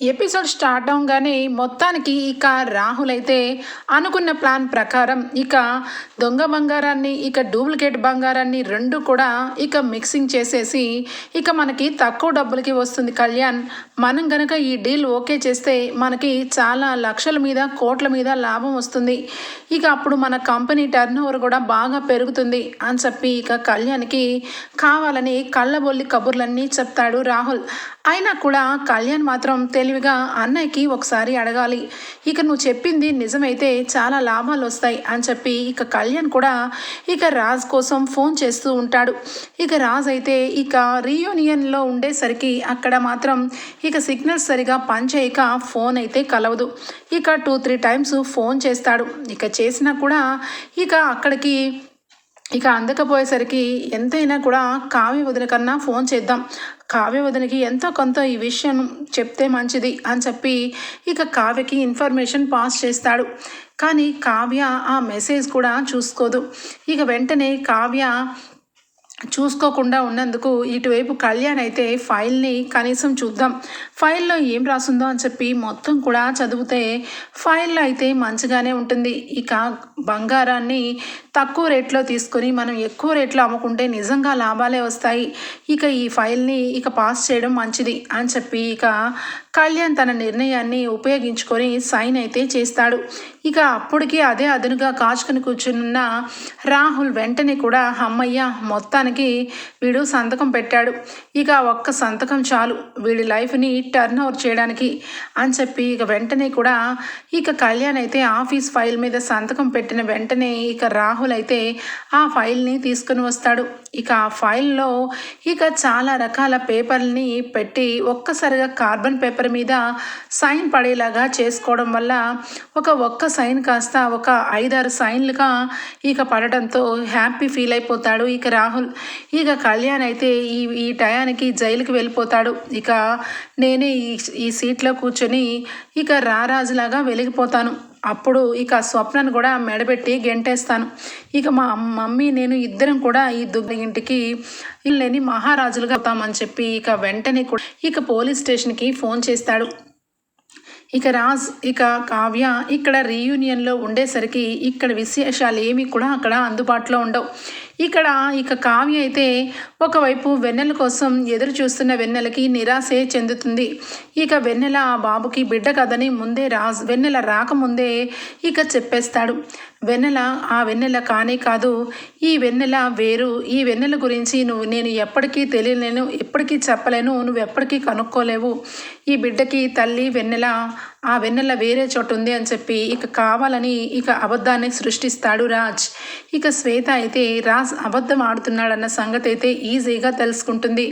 Episode start అవగానే మొత్తానికి ఇక రాహుల్ అయితే అనుకున్న ప్లాన్ ప్రకారం ఇక దొంగ బంగారాన్ని ఇక డూప్లికేట్ బంగారాన్ని రెండు కూడా ఇక మిక్సింగ్ చేసేసి ఇక మనకి తక్కువ డబ్బులకి వస్తుంది కళ్యాణ్. మనం గనక ఈ డీల్ ఓకే చేస్తే మనకి చాలా లక్షల మీద కోట్ల మీద లాభం వస్తుంది. ఇక అప్పుడు మన కంపెనీ టర్న్ ఓవర్ కూడా బాగా పెరుగుతుంది అని చెప్పి ఇక కళ్యాణ్కి కావాలని కళ్ళబొల్లి కబుర్లన్నీ చెప్తాడు రాహుల్. అయినా కూడా కళ్యాణ్ మాత్రం తెలివిగా అన్నయ్యకి ఒకసారి అడగాలి. ఇక నువ్వు చెప్పింది నిజమైతే చాలా లాభాలు వస్తాయి అని చెప్పి ఇక కళ్యాణ్ కూడా ఇక రాజ్ కోసం ఫోన్ చేస్తూ ఉంటాడు. ఇక రాజ్ అయితే ఇక రీయూనియన్లో ఉండేసరికి అక్కడ మాత్రం ఇక సిగ్నల్ సరిగా పనిచేయక ఫోన్ అయితే కలవదు. ఇక టూ త్రీ టైమ్స్ ఫోన్ చేస్తాడు. ఇక చేసినా కూడా ఇక అక్కడికి ఇక అందకపోయేసరికి ఎంతైనా కూడా కావి వదిన కన్నా ఫోన్ చేద్దాం. కావ్య ఎంతో కొంత ఈ విషయం చెప్తే మంచిది అని చెప్పి ఇక కావ్యకి ఇన్ఫర్మేషన్ పాస్ చేస్తాడు. కానీ కావ్య ఆ మెసేజ్ కూడా చూసుకోదు. ఇక వెంటనే కావ్య చూసుకోకుండా ఉన్నందుకు ఇటువైపు కళ్యాణ్ అయితే ఫైల్ని కనీసం చూద్దాం. ఫైల్లో ఏం రాసుందో అని చెప్పి మొత్తం కూడా చదివితే ఫైల్లో అయితే మంచిగానే ఉంటుంది. ఇక బంగారాన్ని తక్కువ రేట్లో తీసుకొని మనం ఎక్కువ రేట్లో అమ్ముకుంటే నిజంగా లాభాలే వస్తాయి. ఇక ఈ ఫైల్ని ఇక పాస్ చేయడం మంచిది అని చెప్పి ఇక కళ్యాణ్ తన నిర్ణయాన్ని ఉపయోగించుకొని సైన్ అయితే చేస్తాడు. ఇక అప్పటికి అదే అదునుగా కాచుకుని కూర్చున్న రాహుల్ వెంటనే కూడా అమ్మయ్య మొత్తానికి వీడు సంతకం పెట్టాడు. ఇక ఒక్క సంతకం చాలు. వీడి లైఫ్ని టర్న్ ఓవర్ చేయడానికి. అని చెప్పి ఇక వెంటనే కూడా ఇక కళ్యాణ్ అయితే ఆఫీస్ ఫైల్ మీద సంతకం పెట్టిన వెంటనే ఇక రాహుల్ అయితే ఆ ఫైల్ని తీసుకుని వస్తాడు. ఇక ఆ ఫైల్లో ఇక చాలా రకాల పేపర్ని పెట్టి ఒక్కసారిగా కార్బన్ పేపర్ మీద సైన్ పడేలాగా చేసుకోవడం వల్ల ఒక ఒక్క సైన్ కాస్త ఒక ఐదారు సైన్లుగా ఇక పడటంతో హ్యాపీ ఫీల్ అయిపోతాడు. ఇక రాహుల్ ఇక కళ్యాణ్ అయితే ఈ ఈ టయానికి జైలుకి వెళ్ళిపోతాడు. ఇక నేనే ఈ ఈ సీట్లో కూర్చొని ఇక రారాజులాగా వెలిగిపోతాను. అప్పుడు ఇక స్వప్నను కూడా మెడబెట్టి గెంటేస్తాను. ఇక మా మమ్మీ నేను ఇద్దరం కూడా ఈ దుగ్గ ఇంటికి లేని మహారాజులుగా అవుతామని చెప్పి ఇక వెంటనే కూడా ఇక పోలీస్ స్టేషన్కి ఫోన్ చేస్తాడు. ఇక రాజ్ ఇక కావ్య ఇక్కడ రీయూనియన్లో ఉండేసరికి ఇక్కడ విశేషాలు ఏమీ కూడా అక్కడ అందుబాటులో ఉండవు. ఇక్కడ ఇక కావ్య అయితే ఒకవైపు వెన్నెల కోసం ఎదురు చూస్తున్న వెన్నెలకి నిరాశే చెందుతుంది. ఇక వెన్నెల ఆ బాబుకి బిడ్డ కదని ముందే రాజ్ వెన్నెల రాకముందే ఇక చెప్పేస్తాడు. వెన్నెల ఆ వెన్నెల కానే కాదు ఈ వెన్నెల వేరు. ఈ వెన్నెల గురించి నువ్వు నేను ఎప్పటికీ తెలియలేను ఎప్పటికీ చెప్పలేను నువ్వు ఎప్పటికీ కనుక్కోలేవు. ఈ బిడ్డకి తల్లి వెన్నెల ఆ వెన్నెల వేరే చోటు ఉంది అని చెప్పి ఇక కావాలని ఇక అబద్ధాన్ని సృష్టిస్తాడు రాజ్. ఇక శ్వేత అయితే రాజ్ అబద్ధం ఆడుతున్నాడన్న సంగతి అయితే ఈజీగా తెలుసుకుంటుంది.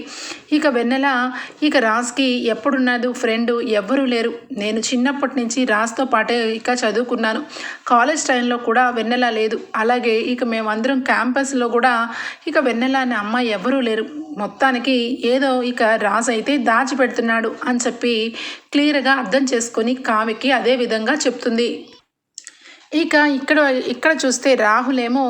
ఇక వెన్నెల ఇక రాజ్కి ఎప్పుడున్నది ఫ్రెండ్ ఎవ్వరూ లేరు. నేను చిన్నప్పటి నుంచి రాజ్తో పాటే ఇక చదువుకున్నాను. కాలేజ్ టైంలో కూడా వెన్నెల లేదు. అలాగే ఇక మేమందరం క్యాంపస్లో కూడా ఇక వెన్నెల అనే అమ్మాయి ఎవరూ లేరు. మొత్తానికి ఏదో ఇక రాజ్ అయితే దాచిపెడుతున్నాడు అని చెప్పి క్లియర్గా అర్థం చేసుకొని కావ్యకి అదే విధంగా చెప్తుంది. ఇక ఇక్కడ ఇక్కడ చూస్తే రాహులేమో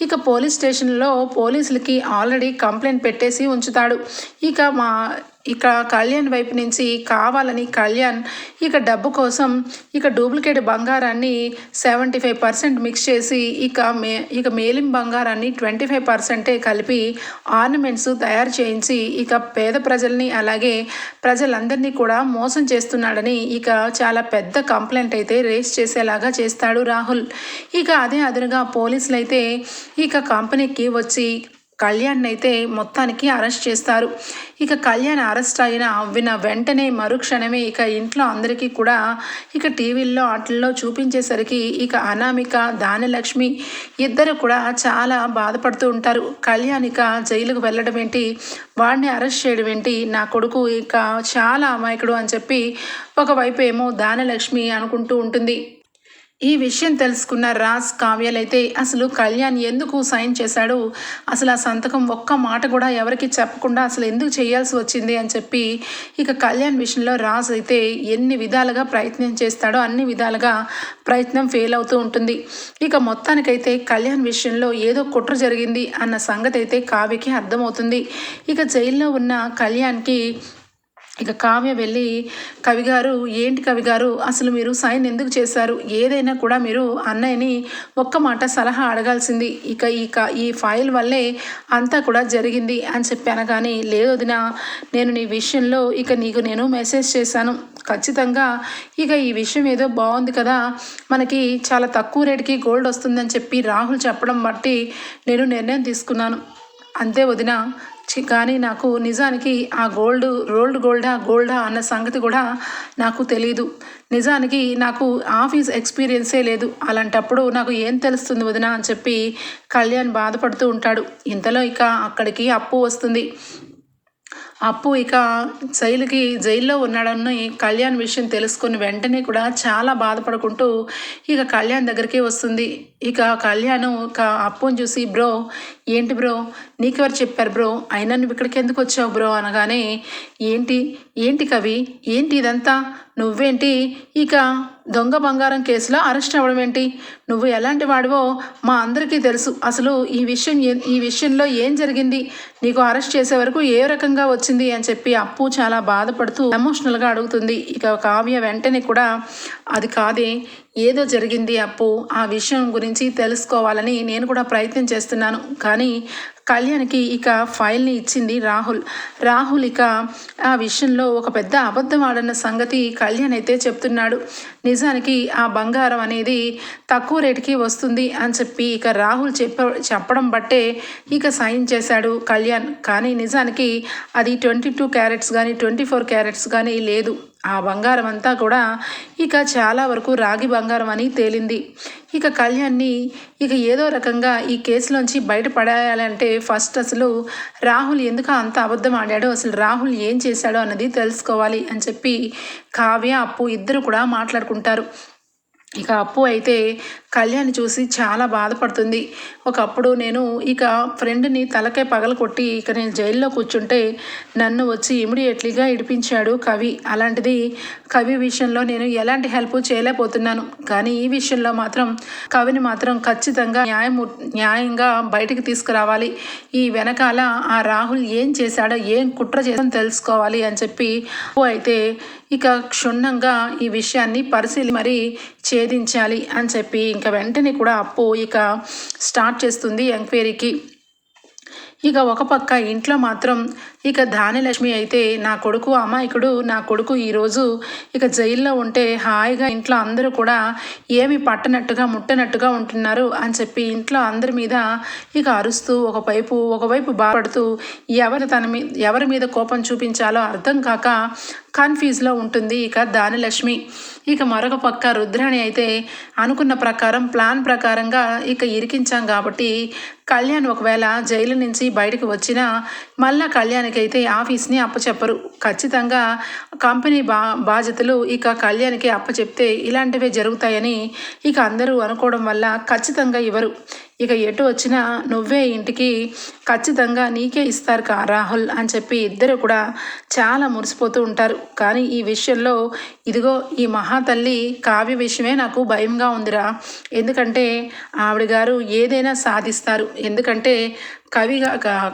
ఇక పోలీస్ స్టేషన్లో పోలీసులకి ఆల్రెడీ కంప్లైంట్ పెట్టేసి ఉంచుతాడు. ఇక మా ఇక కళ్యాణ్ వైపు నుంచి కావాలని కళ్యాణ్ ఇక డబ్బు కోసం ఇక డూప్లికేట్ బంగారాన్ని సెవెంటీ ఫైవ్ పర్సెంట్ మిక్స్ చేసి ఇక మే ఇక మేలిం బంగారాన్ని ట్వంటీ ఫైవ్ పర్సెంటే కలిపి ఆర్నమెంట్స్ తయారు చేయించి ఇక పేద ప్రజల్ని అలాగే ప్రజలందరినీ కూడా మోసం చేస్తున్నాడని ఇక చాలా పెద్ద కంప్లైంట్ అయితే రేస్ చేసేలాగా చేస్తాడు రాహుల్. ఇక అదే అదురుగా పోలీసులు అయితే ఇక కంపెనీకి వచ్చి కళ్యాణ్ అయితే మొత్తానికి అరెస్ట్ చేస్తారు. ఇక కళ్యాణ్ అరెస్ట్ అయిన విన వెంటనే మరుక్షణమే ఇక ఇంట్లో అందరికీ కూడా ఇక టీవీల్లో వాటిల్లో చూపించేసరికి ఇక అనామిక దానలక్ష్మి ఇద్దరు కూడా చాలా బాధపడుతూ ఉంటారు. కళ్యాణ్ ఇక జైలుకు వెళ్ళడం ఏంటి? వాడిని అరెస్ట్ చేయడం ఏంటి? నా కొడుకు ఇక చాలా అమాయకుడు అని చెప్పి ఒకవైపు ఏమో దానలక్ష్మి అనుకుంటూ ఉంటుంది. ఈ విషయం తెలుసుకున్న రాజ్ కావ్యాలైతే అసలు కళ్యాణ్ ఎందుకు సైన్ చేశాడు? అసలు ఆ సంతకం ఒక్క మాట కూడా ఎవరికి చెప్పకుండా అసలు ఎందుకు చేయాల్సి వచ్చింది అని చెప్పి ఇక కళ్యాణ్ విషయంలో రాజ్ అయితే ఎన్ని విధాలుగా ప్రయత్నం చేస్తాడో అన్ని విధాలుగా ప్రయత్నం ఫెయిల్ అవుతూ ఉంటుంది. ఇక మొత్తానికైతే కళ్యాణ్ విషయంలో ఏదో కుట్ర జరిగింది అన్న సంగతి అయితే కావ్యకి అర్థమవుతుంది. ఇక జైల్లో ఉన్న కళ్యాణ్కి ఇక కావ్య వెళ్ళి కవిగారు ఏంటి కవిగారు అసలు మీరు సైన్ ఎందుకు చేశారు? ఏదైనా కూడా మీరు అన్నయ్యని ఒక్క మాట సలహా అడగాల్సింది. ఇక ఈ ఈ ఫైల్ వల్లే అంతా కూడా జరిగింది అని చెప్పాను కానీ లేదు వదిన నేను నీ విషయంలో ఇక నీకు నేను మెసేజ్ చేశాను. ఖచ్చితంగా ఇక ఈ విషయం ఏదో బాగుంది కదా. మనకి చాలా తక్కువ రేటుకి గోల్డ్ వస్తుందని చెప్పి రాహుల్ చెప్పడం బట్టి నేను నిర్ణయం తీసుకున్నాను. అంతే వదిన కానీ నాకు నిజానికి ఆ గోల్డ్ రోల్డ్ గోల్డా గోల్డా అన్న సంగతి కూడా నాకు తెలియదు నిజానికి నాకు ఆఫీస్ ఎక్స్పీరియన్సే లేదు. అలాంటప్పుడు నాకు ఏం తెలుస్తుంది వదిన అని చెప్పి కళ్యాణ్ బాధపడుతూ ఉంటాడు. ఇంతలో ఇక అక్కడికి అప్పు వస్తుంది. అప్పు ఇక జైలుకి జైల్లో ఉన్నాడని కళ్యాణ్ విషయం తెలుసుకుని వెంటనే కూడా చాలా బాధపడుకుంటూ ఇక కళ్యాణ్ దగ్గరికి వస్తుంది. ఇక కళ్యాణ్ ఇక అప్పుని చూసి బ్రో ఏంటి బ్రో? నీకెవరు చెప్పారు బ్రో? అయినా నువ్వు ఇక్కడికి ఎందుకు వచ్చావు బ్రో? అనగానే ఏంటి? ఏంటి కవి? ఏంటి ఇదంతా? నువ్వేంటి? ఇక దొంగ బంగారం కేసులో అరెస్ట్ అవ్వడం ఏంటి? నువ్వు ఎలాంటి వాడివో మా అందరికీ తెలుసు. అసలు ఈ విషయం ఈ విషయంలో ఏం జరిగింది? నీకు అరెస్ట్ చేసే వరకు ఏ రకంగా వచ్చింది అని చెప్పి అప్పు చాలా బాధపడుతూ ఎమోషనల్గా అడుగుతుంది. ఇక కావ్య వెంటనే కూడా అది కాదే. ఏదో జరిగింది అప్పు. ఆ విషయం గురించి తెలుసుకోవాలని నేను కూడా ప్రయత్నం చేస్తున్నాను. కానీ కళ్యాణ్కి ఇక ఫైల్ని ఇచ్చింది రాహుల్. రాహుల్ ఇక ఆ విషయంలో ఒక పెద్ద అబద్ధం ఆడన్న సంగతి కళ్యాణ్ అయితే చెప్తున్నాడు. నిజానికి ఆ బంగారం అనేది తక్కువ రేటుకి వస్తుంది అని చెప్పి ఇక రాహుల్ చెప్ప చెప్పడం బట్టే ఇక సైన్ చేశాడు కళ్యాణ్. కానీ నిజానికి అది ట్వంటీ టూ క్యారెట్స్ కానీ ట్వంటీ ఫోర్ క్యారెట్స్ కానీ లేదు. ఆ బంగారం అంతా కూడా ఇక చాలా వరకు రాగి బంగారం అని తేలింది. ఇక కళ్యాణ్ని ఇక ఏదో రకంగా ఈ కేసులోంచి బయటపడేయాలంటే ఫస్ట్ అసలు రాహుల్ ఎందుకు అంత అబద్ధం ఆడాడో? అసలు రాహుల్ ఏం చేశాడో అన్నది తెలుసుకోవాలి అని చెప్పి కావ్య అప్పు ఇద్దరు కూడా మాట్లాడుకుంటారు. ఇక అప్పు అయితే కళ్యాణ్ చూసి చాలా బాధపడుతుంది. ఒకప్పుడు నేను ఇక ఫ్రెండ్ని తలకే పగల కొట్టి ఇక నేను జైల్లో కూర్చుంటే నన్ను వచ్చి ఇమీడియట్లీగా ఇడిపించాడు కవి. అలాంటిది కవి విషయంలో నేను ఎలాంటి హెల్ప్ చేయలేకపోతున్నాను. కానీ ఈ విషయంలో మాత్రం కవిని మాత్రం ఖచ్చితంగా న్యాయము న్యాయంగా బయటికి తీసుకురావాలి. ఈ వెనకాల ఆ రాహుల్ ఏం చేశాడో ఏం కుట్ర చేసాడో తెలుసుకోవాలి అని చెప్పి అయితే ఇక క్షుణ్ణంగా ఈ విషయాన్ని పరిశీలి మరి ఛేదించాలి అని చెప్పి ఇంకా వెంటనే కూడా అప్పు ఇక స్టార్ట్ చేస్తుంది ఎంక్వైరీకి. ఇక ఒక పక్క ఇంట్లో మాత్రం ఇక ధానిలక్ష్మి అయితే నా కొడుకు అమాయకుడు నా కొడుకు ఈరోజు ఇక జైల్లో ఉంటే హాయిగా ఇంట్లో అందరూ కూడా ఏమి పట్టనట్టుగా ముట్టనట్టుగా ఉంటున్నారు అని చెప్పి ఇంట్లో అందరి మీద ఇక అరుస్తూ ఒకవైపు ఒకవైపు బాధపడుతూ ఎవరి తన మీద ఎవరి మీద కోపం చూపించాలో అర్థం కాక కన్ఫ్యూజ్లో ఉంటుంది. ఇక దానిలక్ష్మి ఇక మరొక పక్క రుద్రాణి అయితే అనుకున్న ప్రకారం ప్లాన్ ప్రకారంగా ఇక ఇరికించాం కాబట్టి కళ్యాణ్ ఒకవేళ జైలు నుంచి బయటకు వచ్చినా మళ్ళా కళ్యాణ్కి అయితే ఆఫీస్ని అప్పచెప్పరు. ఖచ్చితంగా కంపెనీ బా బాధ్యతలు ఇక కళ్యాణ్కి అప్పచెప్తే ఇలాంటివే జరుగుతాయని ఇక అందరూ అనుకోవడం వల్ల ఖచ్చితంగా ఇవ్వరు. ఇక ఎటు వచ్చినా నువ్వే ఇంటికి ఖచ్చితంగా నీకే ఇస్తారు కా రాహుల్ అని చెప్పి ఇద్దరు కూడా చాలా మురిసిపోతూ ఉంటారు. కానీ ఈ విషయంలో ఇదిగో ఈ మహాతల్లి కావ్య విషయమే నాకు భయంగా ఉందిరా. ఎందుకంటే ఆవిడ గారు ఏదైనా సాధిస్తారు. ఎందుకంటే కవి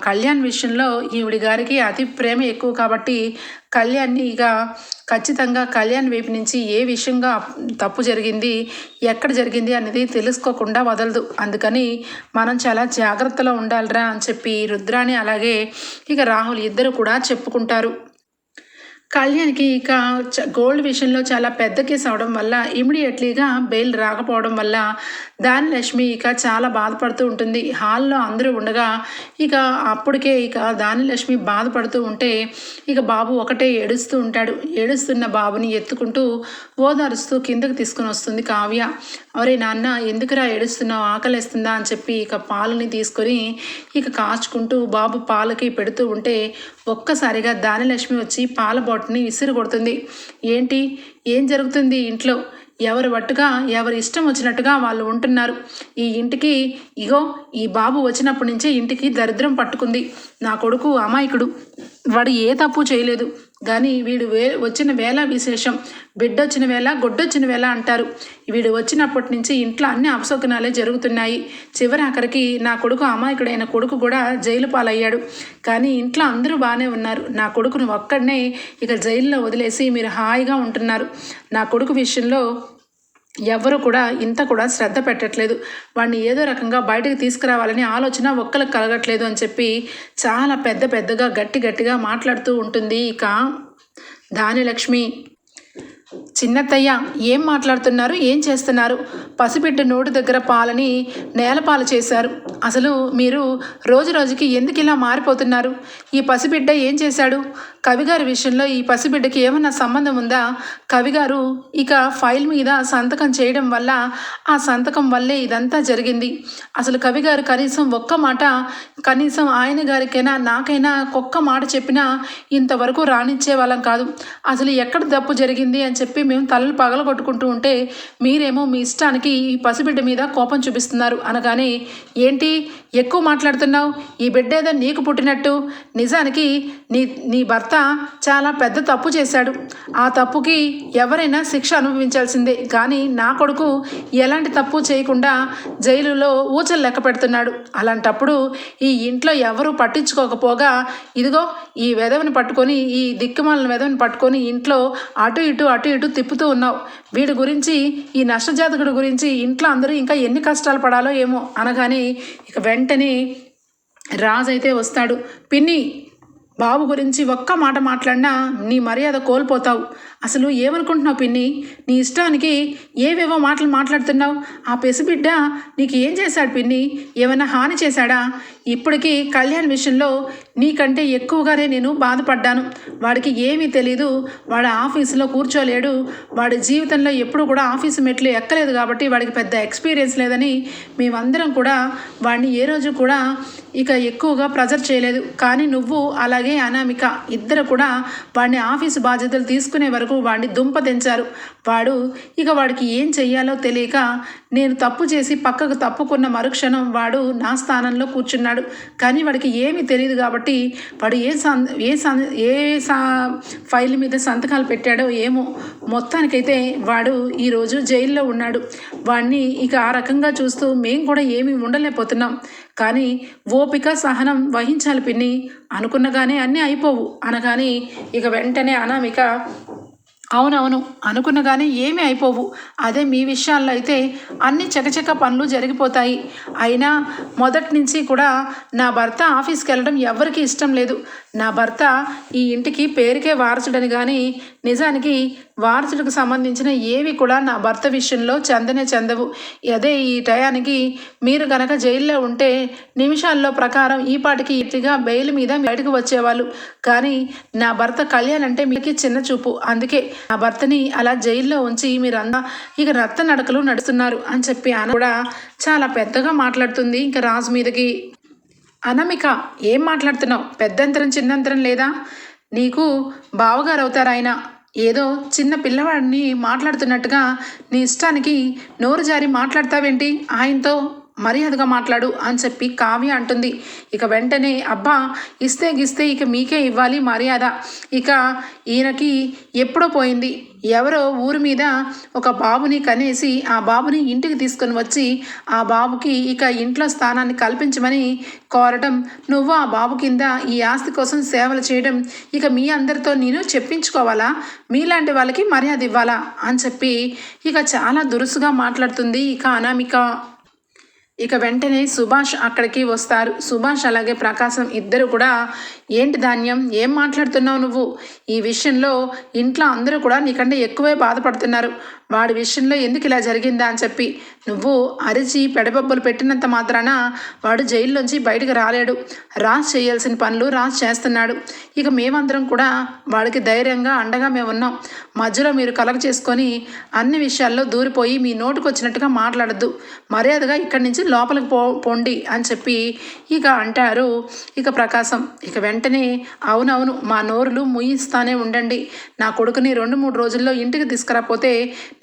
కళ్యాణ్ విషయంలో ఈవిడి గారికి అతి ప్రేమ ఎక్కువ కాబట్టి కళ్యాణ్ని ఇక ఖచ్చితంగా కళ్యాణ్ వైపు నుంచి ఏ విషయంగా తప్పు జరిగింది ఎక్కడ జరిగింది అనేది తెలుసుకోకుండా వదలదు. అందుకని మనం చాలా జాగ్రత్తలో ఉండాలిరా అని చెప్పి రుద్రాని అలాగే ఇక రాహుల్ ఇద్దరు కూడా చెప్పుకుంటారు. కళ్యాణ్కి ఇక గోల్డ్ విషయంలో చాలా పెద్ద కేసు అవడం వల్ల ఇమీడియట్లీగా బెయిల్ రాకపోవడం వల్ల దాని లక్ష్మి ఇక చాలా బాధపడుతూ ఉంటుంది. హాల్లో అందరూ ఉండగా ఇక అప్పటికే ఇక దాని లక్ష్మి బాధపడుతూ ఉంటే ఇక బాబు ఒకటే ఏడుస్తూ ఉంటాడు. ఏడుస్తున్న బాబుని ఎత్తుకుంటూ ఓదారుస్తూ కిందకి తీసుకుని వస్తుంది కావ్య. అరే నాన్న ఎందుకురా ఏడుస్తున్నావు? ఆకలిస్తుందా అని చెప్పి ఇక పాలని తీసుకొని ఇక కాచుకుంటూ బాబు పాలకి పెడుతూ ఉంటే ఒక్కసారిగా దానిలక్ష్మి వచ్చి పాల బాటిల్ని విసిరి కొడుతుంది. ఏంటి? ఏం జరుగుతుంది ఇంట్లో? ఎవరు పట్టుగా ఎవరి ఇష్టం వచ్చినట్టుగా వాళ్ళు ఉంటున్నారు. ఈ ఇంటికి ఇగో ఈ బాబు వచ్చినప్పటి నుంచే ఇంటికి దరిద్రం పట్టుకుంది. నా కొడుకు అమాయకుడు. వాడు ఏ తప్పు చేయలేదు. కానీ వీడు వే వచ్చిన వేళ విశేషం. బిడ్డొచ్చిన వేళ గొడ్డొచ్చిన వేళ అంటారు. వీడు వచ్చినప్పటి నుంచి ఇంట్లో అన్ని అపశకునాలే జరుగుతున్నాయి. చివరి ఆఖరికి నా కొడుకు అమాయకుడైన కొడుకు కూడా జైలు పాలయ్యాడు. కానీ ఇంట్లో అందరూ బాగానే ఉన్నారు. నా కొడుకును ఒక్కడనే ఇక జైల్లో వదిలేసి మీరు హాయిగా ఉంటున్నారు. నా కొడుకు విషయంలో ఎవరు కూడా ఇంత కూడా శ్రద్ధ పెట్టట్లేదు. వాడిని ఏదో రకంగా బయటకు తీసుకురావాలని ఆలోచన ఒక్కరికి కలగట్లేదు అని చెప్పి చాలా పెద్ద పెద్దగా గట్టి గట్టిగా మాట్లాడుతూ ఉంటుంది. ఇక దానిలక్ష్మి చిన్నత్తయ్య ఏం మాట్లాడుతున్నారు? ఏం చేస్తున్నారు? పసిబిడ్డ నోటి దగ్గర పాలని నేలపాలు చేశారు. అసలు మీరు రోజు రోజుకి ఎందుకు ఇలా మారిపోతున్నారు? ఈ పసిబిడ్డ ఏం చేశాడు? కవిగారి విషయంలో ఈ పసిబిడ్డకి ఏమన్నా సంబంధం ఉందా? కవిగారు ఇక ఫైల్ మీద సంతకం చేయడం వల్ల ఆ సంతకం వల్లే ఇదంతా జరిగింది. అసలు కవిగారు కనీసం ఒక్క మాట కనీసం ఆయన గారికైనా నాకైనా ఒక్క మాట చెప్పినా ఇంతవరకు రాణించే వాళ్ళం కాదు. అసలు ఎక్కడ తప్పు జరిగింది అని చెప్పి మేము తలలు పగలగొట్టుకుంటూ ఉంటే మీరేమో మీ ఇష్టానికి ఈ పసిబిడ్డ మీద కోపం చూపిస్తున్నారు అనగానే ఏంటి? ఎక్కువ మాట్లాడుతున్నావు? ఈ బిడ్డ ఏదో నీకు పుట్టినట్టు. నిజానికి నీ నీ భర్త చాలా పెద్ద తప్పు చేశాడు. ఆ తప్పుకి ఎవరైనా శిక్ష అనుభవించాల్సిందే. కానీ నా కొడుకు ఎలాంటి తప్పు చేయకుండా జైలులో ఊచలు లెక్క పెడుతున్నాడు. అలాంటప్పుడు ఈ ఇంట్లో ఎవరు పట్టించుకోకపోగా ఇదిగో ఈ వెధవని పట్టుకొని ఈ దిక్కుమాలను వెధవని పట్టుకొని ఇంట్లో అటు ఇటు అటు ఇటు తిప్పుతూ ఉన్నావు. వీడి గురించి ఈ నష్టజాతకుడి గురించి ఇంట్లో అందరూ ఇంకా ఎన్ని కష్టాలు పడాలో ఏమో అనగానే ఇక వెంటనే రాజు అయితే వస్తాడు. పిన్ని బాబు గురించి ఒక్క మాట మాట్లాడినా నీ మర్యాద కోల్పోతావు. అసలు ఏమనుకుంటున్నావు పిన్ని? నీ ఇష్టానికి ఏవేవో మాటలు మాట్లాడుతున్నావు. ఆ పెసిబిడ్డ నీకు ఏం చేశాడు పిన్ని? ఏమైనా హాని చేశాడా? ఇప్పటికీ కళ్యాణ్ విషయంలో నీకంటే ఎక్కువగానే నేను బాధపడ్డాను. వాడికి ఏమీ తెలీదు. వాడు ఆఫీసులో కూర్చోలేడు. వాడి జీవితంలో ఎప్పుడు కూడా ఆఫీసు మెట్లు ఎక్కలేదు కాబట్టి వాడికి పెద్ద ఎక్స్పీరియన్స్ లేదని మేమందరం కూడా వాడిని ఏ రోజు కూడా ఇక ఎక్కువగా ప్రెజర్ చేయలేదు. కానీ నువ్వు అలాగే అనామిక ఇద్దరు కూడా వాడిని ఆఫీసు బాధ్యతలు తీసుకునే వరకు వాడిని దుంప తెంచారు. వాడు ఇక వాడికి ఏం చెయ్యాలో తెలియక నేను తప్పు చేసి పక్కకు తప్పుకున్న మరుక్షణం వాడు నా స్థానంలో కూర్చున్నాడు. కానీ వాడికి ఏమీ తెలియదు కాబట్టి వాడు ఏ సం ఏ సం ఏ సా ఫైల్ మీద సంతకాలు పెట్టాడో ఏమో. మొత్తానికైతే వాడు ఈరోజు జైల్లో ఉన్నాడు. వాడిని ఇక ఆ రకంగా చూస్తూ మేము కూడా ఏమీ ఉండలేకపోతున్నాం. కానీ ఓపిక సహనం వహించాలి పిన్ని. అనుకున్నగానే అన్నీ అయిపోవు. అనగాని ఇక వెంటనే అనామిక అవునవును అనుకున్నగానే ఏమీ అయిపోవు. అదే మీ విషయాల్లో అయితే అన్ని చకచక పనులు జరిగిపోతాయి. అయినా మొదటి నుంచి కూడా నా భర్త ఆఫీస్కి వెళ్ళడం ఎవరికి ఇష్టం లేదు. నా భర్త ఈ ఇంటికి పేరుకే వారసుడని కానీ నిజానికి వారసుడికి సంబంధించిన ఏవి కూడా నా భర్త విషయంలో చెందనే చెందవు. అదే ఈ టయానికి మీరు గనక జైల్లో ఉంటే నిమిషాల్లో ప్రకారం ఈ పాటికి ఇట్టిగా బెయిల్ మీద బయటకు వచ్చేవాళ్ళు. కానీ నా భర్త కళ్యాణ్ అంటే మీకు చిన్న చూపు. అందుకే నా భర్తని అలా జైల్లో ఉంచి మీరంతా ఇక రక్త నడకలు నడుస్తున్నారు అని చెప్పి ఆన కూడా చాలా పెద్దగా మాట్లాడుతుంది. ఇంకా రాజు మీదకి అనమిక ఏం మాట్లాడుతున్నావు? పెద్దంతరం చిన్నంతరం లేదా? నీకు బావగారు అవుతారాయన ఏదో చిన్న పిల్లవాడిని మాట్లాడుతున్నట్టుగా నీ ఇష్టానికి నోరు జారి మాట్లాడతావేంటి? ఆయనతో మర్యాదగా మాట్లాడు అని చెప్పి కావ్య అంటుంది. ఇక వెంటనే అబ్బా ఇస్తే గిస్తే ఇక మీకే ఇవ్వాలి మర్యాద. ఇక ఈయనకి ఎప్పుడో పోయింది. ఎవరో ఊరి మీద ఒక బాబుని కనేసి ఆ బాబుని ఇంటికి తీసుకొని వచ్చి ఆ బాబుకి ఇక ఇంట్లో స్థానాన్ని కల్పించమని కోరటం. నువ్వు ఆ బాబు కింద ఈ ఆస్తి కోసం సేవలు చేయడం. ఇక మీ అందరితో నేను చెప్పించుకోవాలా? మీలాంటి వాళ్ళకి మర్యాద ఇవ్వాలా? అని చెప్పి ఇక చాలా దురుసుగా మాట్లాడుతుంది ఇక అనామిక. ఇక వెంటనే సుభాష్ అక్కడికి వస్తారు. సుభాష్ అలాగే ప్రకాశం ఇద్దరు కూడా ఏంటి ధాన్యం? ఏం మాట్లాడుతున్నావు నువ్వు? ఈ విషయంలో ఇంట్లో అందరూ కూడా నీకంటే ఎక్కువే బాధపడుతున్నారు. వాడి విషయంలో ఎందుకు ఇలా జరిగిందా? అని చెప్పి నువ్వు అరిచి పెడబొబ్బలు పెట్టినంత మాత్రాన వాడు జైల్లోంచి బయటకు రాలేడు. రాజ్ చేయాల్సిన పనులు రాజ్ చేస్తున్నాడు. ఇక మేమందరం కూడా వాడికి ధైర్యంగా అండగా మేము ఉన్నాం. మధ్యలో మీరు కలగ చేసుకొని అన్ని విషయాల్లో దూరిపోయి మీ నోటుకు వచ్చినట్టుగా మాట్లాడద్దు. మర్యాదగా ఇక్కడి నుంచి లోపలికి పో పొండి అని చెప్పి ఇక అంటారు. ఇక ప్రకాశం ఇక వెంటనే అవునవును మా నోరులు ముయిస్తానే ఉండండి. నా కొడుకుని రెండు మూడు రోజుల్లో ఇంటికి తీసుకురాపోతే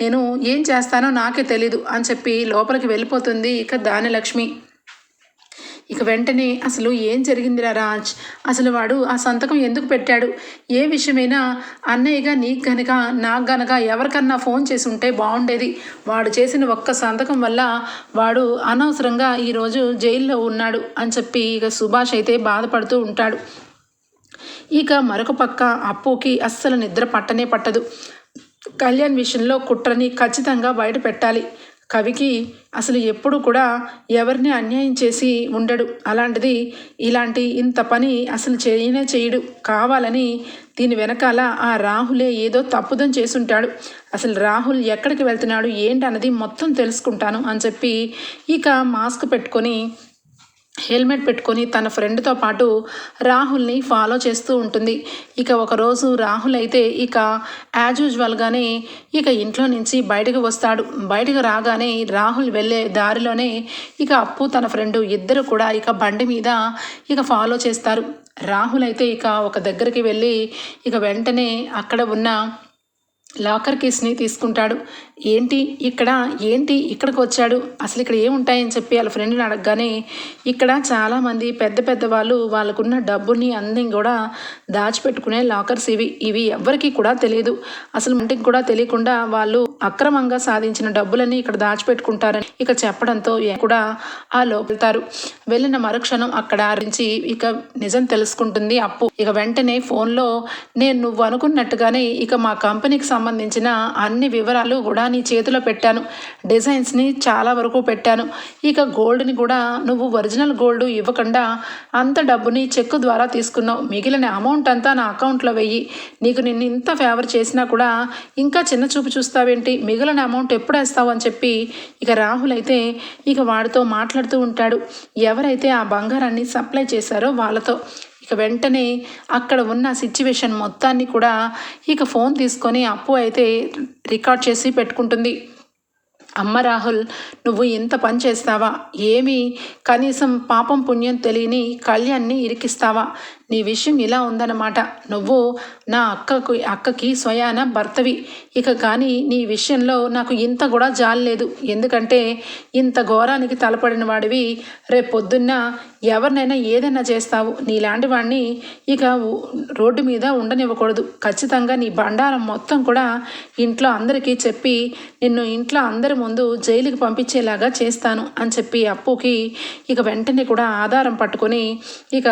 నేను ఏం చేస్తానో నాకే తెలీదు అని చెప్పి లోపలికి వెళ్ళిపోతుంది ఇక దానిలక్ష్మి ఇక వెంటనే అసలు ఏం జరిగిందిరా రాజ్? అసలు వాడు ఆ సంతకం ఎందుకు పెట్టాడు? ఏ విషయమైనా అన్నయ్యగా నీకు గనక నాకు గనక ఎవరికన్నా ఫోన్ చేసి ఉంటే బాగుండేది. వాడు చేసిన ఒక్క సంతకం వల్ల వాడు అనవసరంగా ఈరోజు జైల్లో ఉన్నాడు అని చెప్పి ఇక సుభాష్ అయితే బాధపడుతూ ఉంటాడు. ఇక మరొక పక్క అప్పుకి అస్సలు నిద్ర పట్టనే పట్టదు. కళ్యాణ్ విషయంలో కుట్రని ఖచ్చితంగా బయట పెట్టాలి కవికి అసలు ఎప్పుడు కూడా ఎవరిని అన్యాయం చేసి ఉండడు. అలాంటిది ఇలాంటి ఇంత పని అసలు చేయనే చేయడు. కావాలని దీని వెనకాల ఆ రాహులే ఏదో తప్పుదం చేసుంటాడు అసలు రాహుల్ ఎక్కడికి వెళ్తున్నాడు? ఏంటి అన్నది మొత్తం తెలుసుకుంటాను అని చెప్పి ఇక మాస్క్ పెట్టుకొని హెల్మెట్ పెట్టుకొని తన ఫ్రెండ్తో పాటు రాహుల్ని ఫాలో చేస్తూ ఉంటుంది. ఇక ఒకరోజు రాహుల్ అయితే ఇక యాజ్ యూజువల్గానే ఇక ఇంట్లో నుంచి బయటకు వస్తాడు. బయటకు రాగానే రాహుల్ వెళ్ళే దారిలోనే ఇక అప్పు తన ఫ్రెండ్ ఇద్దరు కూడా ఇక బండి మీద ఇక ఫాలో చేస్తారు. రాహుల్ అయితే ఇక ఒక దగ్గరికి వెళ్ళి ఇక వెంటనే అక్కడ ఉన్న లాకర్ కేసుని తీసుకుంటాడు. ఏంటి ఇక్కడ? ఏంటి ఇక్కడికి వచ్చాడు? అసలు ఇక్కడ ఏముంటాయని చెప్పి వాళ్ళ ఫ్రెండ్ని అడగగానే ఇక్కడ చాలామంది పెద్ద పెద్ద వాళ్ళు వాళ్ళకున్న డబ్బుని అన్నీ కూడా దాచిపెట్టుకునే లాకర్స్ ఇవి. ఇవి ఎవ్వరికీ కూడా తెలియదు. అసలు ఇంటికి కూడా తెలియకుండా వాళ్ళు అక్రమంగా సాధించిన డబ్బులని ఇక్కడ దాచిపెట్టుకుంటారని ఇక చెప్పడంతో కూడా ఆ లోపెళ్తారు వెళ్ళిన మరుక్షణం అక్కడ నుంచి ఇక నిజం తెలుసుకుంటుంది అప్పు. ఇక వెంటనే ఫోన్లో నేను నువ్వు అనుకున్నట్టుగానే ఇక మా కంపెనీకి సంబంధించిన అన్ని వివరాలు కూడా నీ చేతిలో పెట్టాను. డిజైన్స్ని చాలా వరకు పెట్టాను. ఇక గోల్డ్ని కూడా నువ్వు ఒరిజినల్ గోల్డ్ ఇవ్వకుండా అంత డబ్బుని చెక్కు ద్వారా తీసుకున్నావు. మిగిలిన అమౌంట్ అంతా నా అకౌంట్లో వెయ్యి. నీకు నిన్ను ఇంత ఫేవర్ చేసినా కూడా ఇంకా చిన్న చూపు చూస్తావేంటి? మిగిలిన అమౌంట్ ఎప్పుడు వేస్తావు అని చెప్పి ఇక రాహుల్ అయితే ఇక వాడితో మాట్లాడుతూ ఉంటాడు. ఎవరైతే ఆ బంగారాన్ని సప్లై చేశారో వాళ్ళతో. ఇక వెంటనే అక్కడ ఉన్న సిచ్యువేషన్ మొత్తాన్ని కూడా ఇక ఫోన్ తీసుకొని అప్పు అయితే రికార్డ్ చేసి పెట్టుకుంటుంది. అమ్మ రాహుల్ నువ్వు ఇంత పని చేస్తావా? ఏమి కనీసం పాపం పుణ్యం తెలియని కళ్యాణ్ని ఇరికిస్తావా? నీ విషయం ఇలా ఉందన్నమాట. నువ్వు నా అక్కకు అక్కకి స్వయాన భర్తవి. ఇక కానీ నీ విషయంలో నాకు ఇంత కూడా జాలేదు ఎందుకంటే ఇంత ఘోరానికి తలపడిన వాడివి. రేపొద్దున్న ఎవరినైనా ఏదైనా చేస్తావు. నీలాంటి వాడిని ఇక రోడ్డు మీద ఉండనివ్వకూడదు. ఖచ్చితంగా నీ బండారం మొత్తం కూడా ఇంట్లో అందరికీ చెప్పి నిన్ను ఇంట్లో అందరి ముందు జైలుకి పంపించేలాగా చేస్తాను అని చెప్పి అప్పుకి ఇక వెంటనే కూడా ఆధారం పట్టుకొని ఇక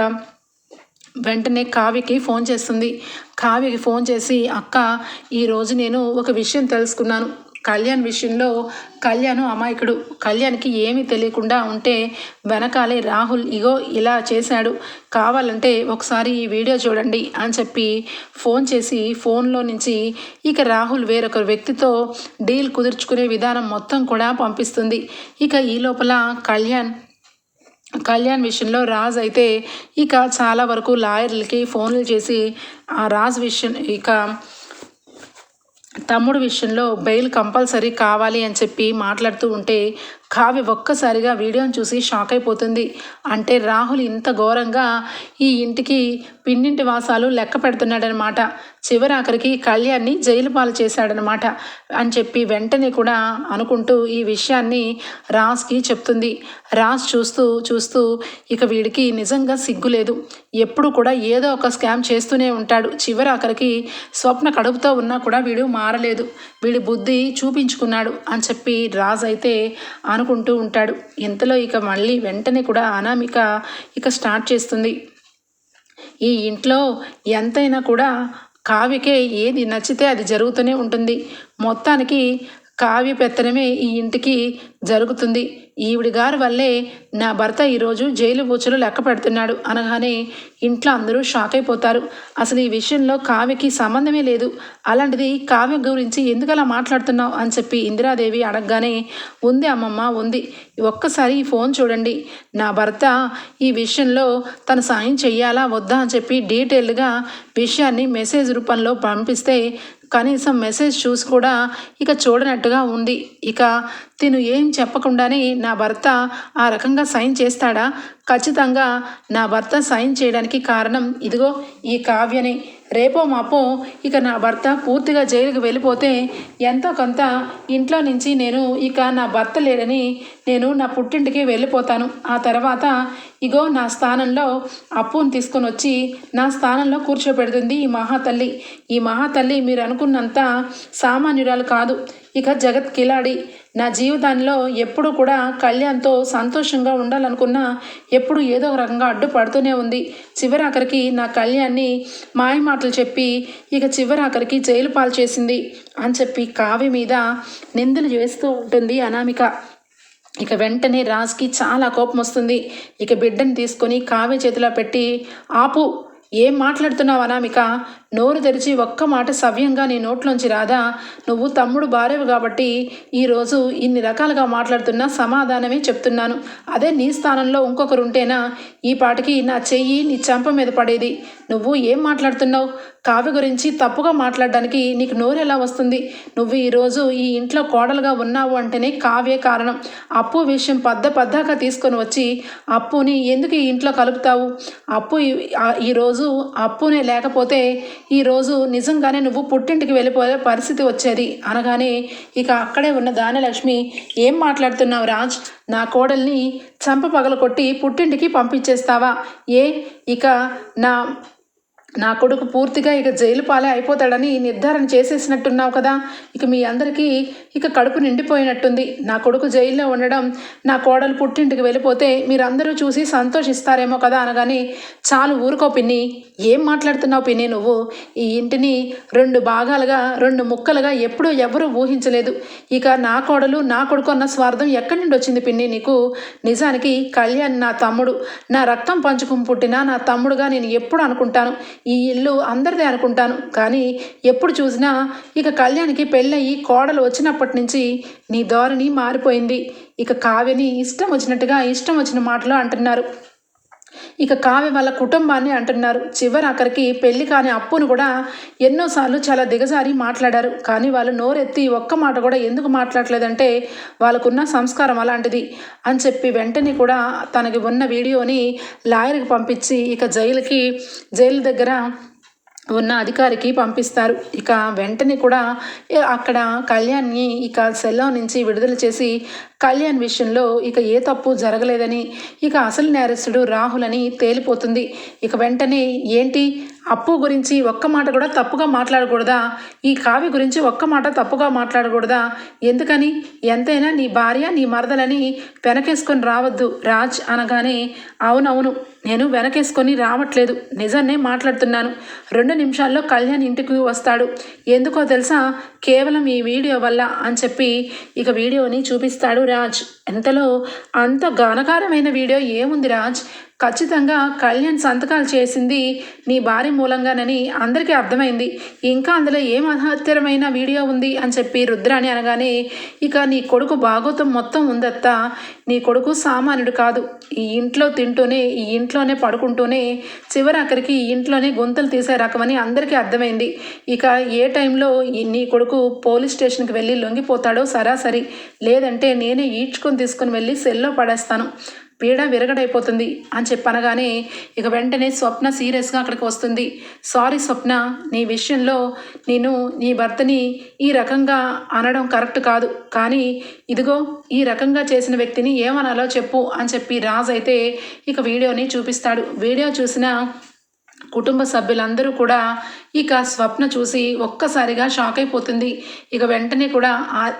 వెంటనే కావ్యకి ఫోన్ చేస్తుంది. కావ్యకి ఫోన్ చేసి అక్క ఈరోజు నేను ఒక విషయం తెలుసుకున్నాను. కళ్యాణ్ విషయంలో కళ్యాణ్ అమాయకుడు. కళ్యాణ్కి ఏమీ తెలియకుండా ఉంటే వెనకాలే రాహుల్ ఇగో ఇలా చేశాడు. కావాలంటే ఒకసారి ఈ వీడియో చూడండి అని చెప్పి ఫోన్ చేసి ఫోన్లో నుంచి ఇక రాహుల్ వేరొక వ్యక్తితో డీల్ కుదుర్చుకునే విధానం మొత్తం కూడా పంపిస్తుంది. ఇక ఈ లోపల కళ్యాణ్ కళ్యాణ్ విషయంలో రాజ్ అయితే ఇక చాలా వరకు లాయర్లకి ఫోన్లు చేసి ఆ రాజ్ విషయం ఇక తమ్ముడు విషయంలో బెయిల్ కంపల్సరీ కావాలి అని చెప్పి మాట్లాడుతూ ఉంటే కావ్య ఒక్కసారిగా వీడియోని చూసి షాక్ అయిపోతుంది. అంటే రాహుల్ ఇంత ఘోరంగా ఈ ఇంటికి పిన్నింటి వాసాలు లెక్క పెడుతున్నాడనమాట చివరి ఆఖరికి కళ్యాణ్ని జైలు పాలు చేశాడనమాట అని చెప్పి వెంటనే కూడా అనుకుంటూ ఈ విషయాన్ని రాజ్కి చెప్తుంది. రాజ్ చూస్తూ చూస్తూ ఇక వీడికి నిజంగా సిగ్గు లేదు ఎప్పుడు కూడా ఏదో ఒక స్కామ్ చేస్తూనే ఉంటాడు. చివరాఖరికి స్వప్న కడుపుతో ఉన్నా కూడా వీడు మారలేదు. వీడి బుద్ధి చూపించుకున్నాడు అని చెప్పి రాజ్ అయితే అనుకుంటూ ఉంటాడు. ఇంతలో ఇక మళ్ళీ వెంటనే కూడా అనామిక ఇక స్టార్ట్ చేస్తుంది. ఈ ఇంట్లో ఎంతైనా కూడా కావికే ఏది నచ్చితే అది జరుగుతూనే ఉంటుంది. మొత్తానికి కావ్య పెత్తనమే ఈ ఇంటికి జరుగుతుంది. ఈవిడి గారి వల్లే నా భర్త ఈరోజు జైలు బూచలు లెక్క పెడుతున్నాడు అనగానే ఇంట్లో అందరూ షాక్ అయిపోతారు. అసలు ఈ విషయంలో కావ్యకి సంబంధమే లేదు. అలాంటిది కావ్య గురించి ఎందుకు అలా మాట్లాడుతున్నావు అని చెప్పి ఇందిరాదేవి అడగగానే ఉంది అమ్మమ్మ ఉంది. ఒక్కసారి ఈ ఫోన్ చూడండి. నా భర్త ఈ విషయంలో తను సాయం చెయ్యాలా వద్దా అని చెప్పి డీటెయిల్డ్గా విషయాన్ని మెసేజ్ రూపంలో పంపిస్తే కనీసం మెసేజ్ చూసి కూడా ఇక చూడనట్టుగా ఉంది. ఇక తిను ఏం చెప్పకుండానే నా భర్త ఆ రకంగా సైన్ చేస్తాడా? ఖచ్చితంగా నా భర్త సైన్ చేయడానికి కారణం ఇదిగో ఈ కావ్యని రేపో మాపో ఇక నా భర్త పూర్తిగా జైలుకి వెళ్ళిపోతే ఎంతో కొంత ఇంట్లో నుంచి నేను ఇక నా భర్త లేడని నేను నా పుట్టింటికి వెళ్ళిపోతాను. ఆ తర్వాత ఇగో నా స్థానంలో అప్పును తీసుకొని వచ్చి నా స్థానంలో కూర్చోబెడుతుంది ఈ మహాతల్లి. ఈ మహాతల్లి మీరు అనుకున్నంత సామాన్యురాలు కాదు. ఇక జగత్ కిలాడి. నా జీవితంలో ఎప్పుడు కూడా కళ్యాణ్తో సంతోషంగా ఉండాలనుకున్నా ఎప్పుడు ఏదో ఒక రకంగా అడ్డుపడుతూనే ఉంది. చివరాఖరికి నా కళ్యాణ్ని మాయ మాటలు చెప్పి ఇక చివరాఖరికి జైలు పాలు చేసింది అని చెప్పి కావ్య మీద నిందలు చేస్తూ ఉంటుంది అనామిక. ఇక వెంటనే రాజ్కి చాలా కోపం వస్తుంది. ఇక బిడ్డను తీసుకొని కావ్య చేతిలో పెట్టి ఆపు ఏం మాట్లాడుతున్నావు అనామిక? నోరు తెరిచి ఒక్క మాట సవ్యంగా నీ నోట్లోంచి రాదా? నువ్వు తమ్ముడు భార్యవు కాబట్టి ఈరోజు ఇన్ని రకాలుగా మాట్లాడుతున్నా సమాధానమే చెప్తున్నాను. అదే నీ స్థానంలో ఇంకొకరు ఉంటేనా ఈ పాటికి నా చెయ్యి నీ చెంప మీద పడేది. నువ్వు ఏం మాట్లాడుతున్నావు? కావ్య గురించి తప్పుగా మాట్లాడడానికి నీకు నోరు ఎలా వస్తుంది? నువ్వు ఈరోజు ఈ ఇంట్లో కోడలుగా ఉన్నావు అంటేనే కావ్యే కారణం. అప్పు విషయం పద్ద పద్దాక తీసుకొని వచ్చి అప్పుని ఎందుకు ఈ ఇంట్లో కలుపుతావు? అప్పు ఈ- ఈరోజు అప్పునే లేకపోతే ఈరోజు నిజంగానే నువ్వు పుట్టింటికి వెళ్ళిపోయే పరిస్థితి వచ్చేది. అనగానే ఇక అక్కడే ఉన్న దానలక్ష్మి ఏం మాట్లాడుతున్నావు రాజ్? నా కోడల్ని చంప పగల కొట్టి పుట్టింటికి పంపించేస్తావా? ఏ? ఇక నా నా కొడుకు పూర్తిగా ఇక జైలు పాలే అయిపోతాడని నిర్ధారణ చేసేసినట్టున్నావు కదా. ఇక మీ అందరికీ ఇక కడుపు నిండిపోయినట్టుంది. నా కొడుకు జైల్లో ఉండడం నా కోడలు పుట్టింటికి వెళ్ళిపోతే మీరందరూ చూసి సంతోషిస్తారేమో కదా అనగానే చాలు ఊరుకో పిన్ని. ఏం మాట్లాడుతున్నావు పిన్ని నువ్వు? ఈ ఇంటిని రెండు భాగాలుగా రెండు ముక్కలుగా ఎప్పుడూ ఎవరూ ఊహించలేదు. ఇక నా కోడలు నా కొడుకు అన్న స్వార్థం ఎక్కడి నుండి వచ్చింది పిన్ని నీకు? నిజానికి కళ్యాణ్ నా తమ్ముడు. నా రక్తం పంచుకుని పుట్టిన నా తమ్ముడుగా నేను ఎప్పుడు అనుకుంటాను. ఈ ఇల్లు అందరిదే అనుకుంటాను. కానీ ఎప్పుడు చూసినా ఇక కళ్యాణ్కి పెళ్ళయి కోడలు వచ్చినప్పటి నుంచి నీ ధోరణి మారిపోయింది. ఇక కావ్యని ఇష్టం వచ్చినట్టుగా ఇష్టం వచ్చిన మాటలు అంటున్నారు. ఇక కావ్య వాళ్ళ కుటుంబాన్ని అంటున్నారు. చివరి అక్కడికి పెళ్ళి కాని అప్పును కూడా ఎన్నోసార్లు చాలా దిగజారి మాట్లాడారు. కానీ వాళ్ళు నోరెత్తి ఒక్క మాట కూడా ఎందుకు మాట్లాడలేదంటే వాళ్ళకున్న సంస్కారం అలాంటిది అని చెప్పి వెంటనే కూడా తనకి ఉన్న వీడియోని లాయర్కి పంపించి ఇక జైలుకి జైలు దగ్గర ఉన్న అధికారికి పంపిస్తారు. ఇక వెంటనే కూడా అక్కడ కళ్యాణ్ని ఇక సెల్లో నుంచి విడుదల చేసి కళ్యాణ్ విషయంలో ఇక ఏ తప్పు జరగలేదని ఇక అసలు నేరస్తుడు రాహుల్ అని తేలిపోతుంది. ఇక వెంటనే ఏంటి? అప్పు గురించి ఒక్క మాట కూడా తప్పుగా మాట్లాడకూడదా? ఈ కావ్య గురించి ఒక్క మాట తప్పుగా మాట్లాడకూడదా? ఎందుకని? ఎంతైనా నీ భార్య నీ మరదలని వెనకేసుకొని రావద్దు రాజ్ అనగానే అవునవును నేను వెనకేసుకొని రావట్లేదు నిజాన్నే మాట్లాడుతున్నాను. రెండు నిమిషాల్లో కళ్యాణ్ ఇంటికి వస్తాడు. ఎందుకో తెలుసా? కేవలం ఈ వీడియో వల్ల అని చెప్పి ఇక వీడియోని చూపిస్తాడు రాజ్. ఎంతలో? అంత గానకారమైన వీడియో ఏముంది రాజ్? ఖచ్చితంగా కళ్యాణ్ సంతకాలు చేసింది నీ భార్య మూలంగానని అందరికీ అర్థమైంది. ఇంకా అందులో ఏం అహత్యరమైన వీడియో ఉంది అని చెప్పి రుద్రాని అనగానే ఇక నీ కొడుకు భాగోతం మొత్తం ఉందత్తా. నీ కొడుకు సామాన్యుడు కాదు. ఈ ఇంట్లో తింటూనే ఈ ఇంట్లోనే పడుకుంటూనే చివరి ఈ ఇంట్లోనే గొంతులు తీసే రకమని అందరికీ అర్థమైంది. ఇక ఏ టైంలో నీ కొడుకు పోలీస్ స్టేషన్కి వెళ్ళి లొంగిపోతాడో సరాసరి. లేదంటే నేనే ఈడ్చుకొని తీసుకొని వెళ్ళి సెల్లో పడేస్తాను. పీడ విరగడైపోతుంది అని చెప్పనగానే ఇక వెంటనే స్వప్న సీరియస్గా అక్కడికి వస్తుంది. సారీ స్వప్న నీ విషయంలో నేను నీ భర్తని ఈ రకంగా అనడం కరెక్ట్ కాదు. కానీ ఇదిగో ఈ రకంగా చేసిన వ్యక్తిని ఏమనాలో చెప్పు అని చెప్పి రాజ్ అయితే ఇక వీడియోని చూపిస్తాడు. వీడియో చూసిన కుటుంబ సభ్యులందరూ కూడా ఇక స్వప్న చూసి ఒక్కసారిగా షాక్ అయిపోతుంది. ఇక వెంటనే కూడా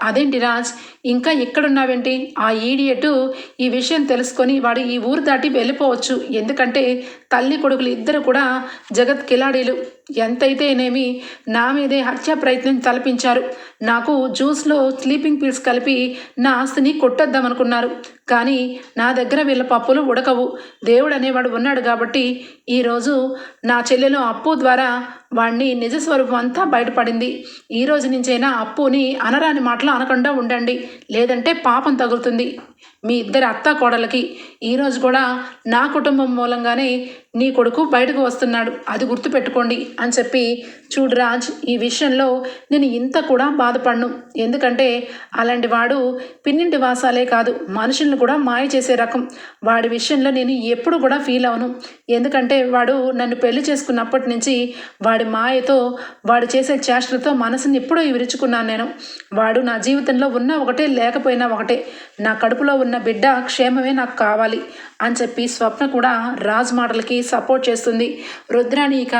అదేంటి రాజ్? ఇంకా ఎక్కడున్నావేంటి? ఆ ఈడియట్ ఈ విషయం తెలుసుకొని వాడు ఈ ఊరు దాటి వెళ్ళిపోవచ్చు. ఎందుకంటే తల్లి కొడుకులు ఇద్దరు కూడా జగత్ కిలాడీలు. ఎంతైతేనేమి నా మీదే హత్యా ప్రయత్నం తలపించారు. నాకు జ్యూస్లో స్లీపింగ్ పిల్స్ కలిపి నా ఆస్తిని కొట్టొద్దామనుకున్నారు. కానీ నా దగ్గర వీళ్ళ పప్పులు ఉడకవు. దేవుడు అనేవాడు ఉన్నాడు కాబట్టి ఈరోజు నా చెల్లెలు అప్పు ద్వారా వాడిని నిజ స్వరూపం అంతా బయటపడింది. ఈ రోజు నుంచైనా అప్పుని అనరాని మాటలు అనకుండా ఉండండి. లేదంటే పాపం తగులుతుంది. మీ ఇద్దరి అత్త కోడలకి ఈరోజు కూడా నా కుటుంబం మూలంగానే నీ కొడుకు బయటకు వస్తున్నాడు. అది గుర్తుపెట్టుకోండి అని చెప్పి చూడు రాజ్ ఈ విషయంలో నేను ఇంత కూడా బాధపడను. ఎందుకంటే అలాంటి వాడు పిన్నింటి వాసాలే కాదు మనుషులను కూడా మాయ చేసే రకం. వాడి విషయంలో నేను ఎప్పుడు కూడా ఫీల్ అవను. ఎందుకంటే వాడు నన్ను పెళ్ళి చేసుకున్నప్పటి నుంచి వాడి మాయతో వాడు చేసే చేష్టలతో మనసుని ఎప్పుడో విరుచుకున్నాను నేను. వాడు నా జీవితంలో ఉన్న ఒకటే లేకపోయినా ఒకటే. నా కడుపులో ఉన్న బిడ్డ క్షేమమే నాకు కావాలి. అని చెప్పి స్వప్న కూడా రాజ్ మాటలకి సపోర్ట్ చేస్తుంది. రుద్రాణి ఇక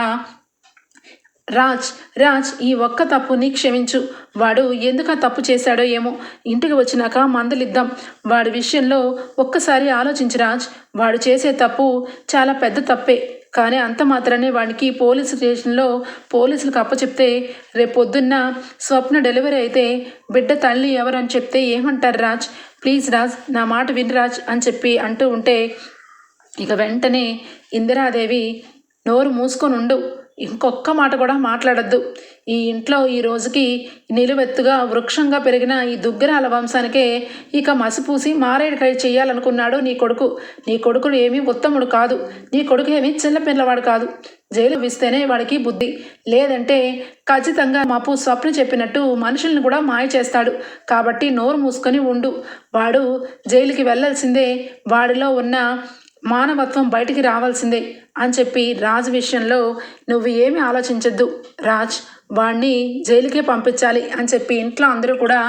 రాజ్ రాజ్ ఈ ఒక్క తప్పుని క్షమించు. వాడు ఎందుకు తప్పు చేశాడో ఏమో. ఇంటికి వచ్చినాక మందులిద్దాం. వాడి విషయంలో ఒక్కసారి ఆలోచించి రాజ్. వాడు చేసే తప్పు చాలా పెద్ద తప్పే. కానీ అంత మాత్రమే వాడికి పోలీస్ స్టేషన్లో పోలీసులకు అప్పచెప్తే రేపొద్దున్న స్వప్న డెలివరీ అయితే బిడ్డ తల్లి ఎవరని చెప్తే ఏమంటారు రాజ్? ప్లీజ్ రాజ్ నా మాట వినరాజ్ అని చెప్పి అంటూ ఉంటే ఇక వెంటనే ఇందిరాదేవి నోరు మూసుకొని ఉండు ఇంకొక్క మాట కూడా మాట్లాడద్దు. ఈ ఇంట్లో ఈ రోజుకి నిలువెత్తుగా వృక్షంగా పెరిగిన ఈ దుగ్గరాల వంశానికే ఇక మసిపూసి మారేడుకాయ చేయాలనుకున్నాడు నీ కొడుకు. నీ కొడుకుడు ఏమీ ఉత్తముడు కాదు. నీ కొడుకు ఏమీ చిన్నపిల్లవాడు కాదు. జైలు విస్తేనే వాడికి బుద్ధి. లేదంటే ఖచ్చితంగా మాపు స్వప్న చెప్పినట్టు మనుషుల్ని కూడా మాయ చేస్తాడు. కాబట్టి నోరు మూసుకొని ఉండు. వాడు జైలుకి వెళ్ళాల్సిందే వాడిలో ఉన్న మానవత్వం బయటికి రావాల్సిందే అని చెప్పి రాజ్ విషయంలో నువ్వు ఏమి ఆలోచించద్దు. రాజ్ వాడిని జైలుకే పంపించాలి అని చెప్పి ఇంట్లో అందరూ కూడా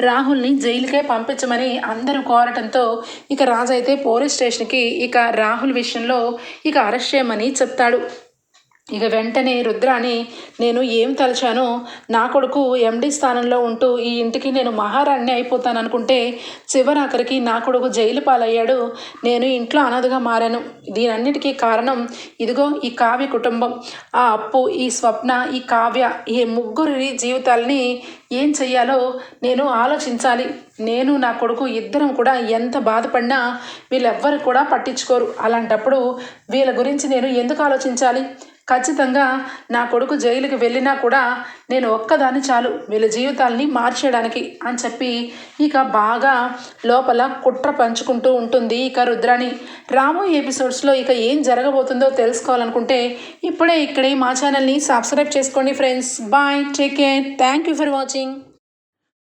రాహుల్ని జైలుకే పంపించమని అందరూ కోరటంతో ఇక రాజు అయితే పోలీస్ స్టేషన్కి ఇక రాహుల్ విషయంలో ఇక అరెస్ట్ చేయమని చెప్తాడు. ఇక వెంటనే రుద్రాని నేను ఏం తలచానో నా కొడుకు ఎండి స్థానంలో ఉంటూ ఈ ఇంటికి నేను మహారాణి అయిపోతాను అనుకుంటే చివరాఖరికి నా కొడుకు జైలు పాలయ్యాడు. నేను ఇంట్లో అనాథగా మారాను. దీనన్నిటికీ కారణం ఇదిగో ఈ కావ్య కుటుంబం. ఆ అప్పు ఈ స్వప్న ఈ కావ్య ఈ ముగ్గురి జీవితాలని ఏం చెయ్యాలో నేను ఆలోచించాలి. నేను నా కొడుకు ఇద్దరం కూడా ఎంత బాధపడినా వీళ్ళెవ్వరు కూడా పట్టించుకోరు. అలాంటప్పుడు వీళ్ళ గురించి నేను ఎందుకు ఆలోచించాలి? ఖచ్చితంగా నా కొడుకు జైలుకి వెళ్ళినా కూడా నేను ఒక్కదాన్ని చాలు వీళ్ళ జీవితాల్ని మార్చేయడానికి అని చెప్పి ఇక బాగా లోపల కుట్ర పంచుకుంటూ ఉంటుంది ఇక రుద్రాణి. రాము ఎపిసోడ్స్లో ఇక ఏం జరగబోతుందో తెలుసుకోవాలనుకుంటే ఇప్పుడే ఇక్కడే మా ఛానల్ని సబ్స్క్రైబ్ చేసుకోండి friends. Bye take care. Thank you for watching.